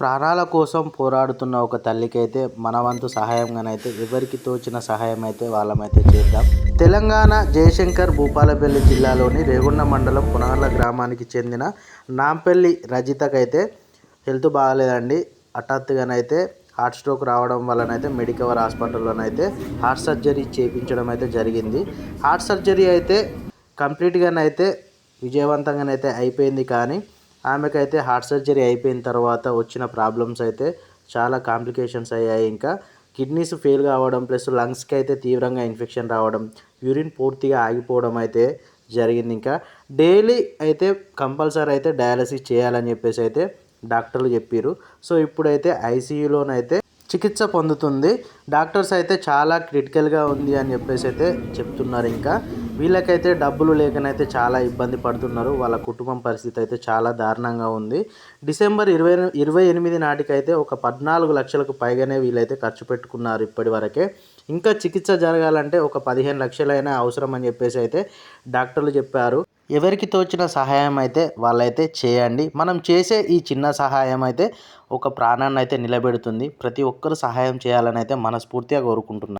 ప్రాణాల కోసం పోరాడుతున్న ఒక తల్లికైతే మన వంతు సహాయంగానైతే ఎవరికి తోచిన సహాయం అయితే వాళ్ళమైతే చేద్దాం. తెలంగాణ జయశంకర్ భూపాలపల్లి జిల్లాలోని రేగుండ మండలం పునగర్ల గ్రామానికి చెందిన నాంపల్లి రజితకైతే హెల్త్ బాగాలేదండి. హఠాత్తుగానైతే హార్ట్ స్ట్రోక్ రావడం వలనైతే మెడికవర్ హాస్పిటల్లోనైతే హార్ట్ సర్జరీ చేయించడం అయితే జరిగింది. హార్ట్ సర్జరీ అయితే కంప్లీట్గానైతే విజయవంతంగానైతే అయిపోయింది కానీ ఆమెకైతే హార్ట్ సర్జరీ అయిపోయిన తర్వాత వచ్చిన ప్రాబ్లమ్స్ అయితే చాలా కాంప్లికేషన్స్ అయ్యాయి. ఇంకా కిడ్నీస్ ఫెయిల్ కావడం ప్లస్ లంగ్స్కి అయితే తీవ్రంగా ఇన్ఫెక్షన్ రావడం యూరిన్ పూర్తిగా ఆగిపోవడం అయితే జరిగింది. ఇంకా డైలీ అయితే కంపల్సరీ అయితే డయాలసిస్ చేయాలని చెప్పేసి అయితే డాక్టర్లు చెప్పారు సో ఇప్పుడైతే ఐసీయూలోనైతే చికిత్స పొందుతుంది. డాక్టర్స్ అయితే చాలా క్రిటికల్గా ఉంది అని చెప్పేసి అయితే చెప్తున్నారు. ఇంకా వీళ్ళకైతే డబ్బులు లేకనైతే చాలా ఇబ్బంది పడుతున్నారు. వాళ్ళ కుటుంబం పరిస్థితి అయితే చాలా దారుణంగా ఉంది. డిసెంబర్ ఇరవై ఇరవై ఎనిమిది నాటికైతే ఒక పద్నాలుగు లక్షలకు పైగానే వీళ్ళైతే ఖర్చు పెట్టుకున్నారు ఇప్పటి వరకే. ఇంకా చికిత్స జరగాలంటే ఒక పదిహేను లక్షలైనా అవసరం అని చెప్పేసి అయితే డాక్టర్లు చెప్పారు. ఎవరికి తోచిన సహాయం అయితే వాళ్ళైతే చేయండి. మనం చేసే ఈ చిన్న సహాయం అయితే ఒక ప్రాణాన్ని అయితే నిలబెడుతుంది. ప్రతి ఒక్కరు సహాయం చేయాలని అయితే మనస్ఫూర్తిగా కోరుకుంటున్నాను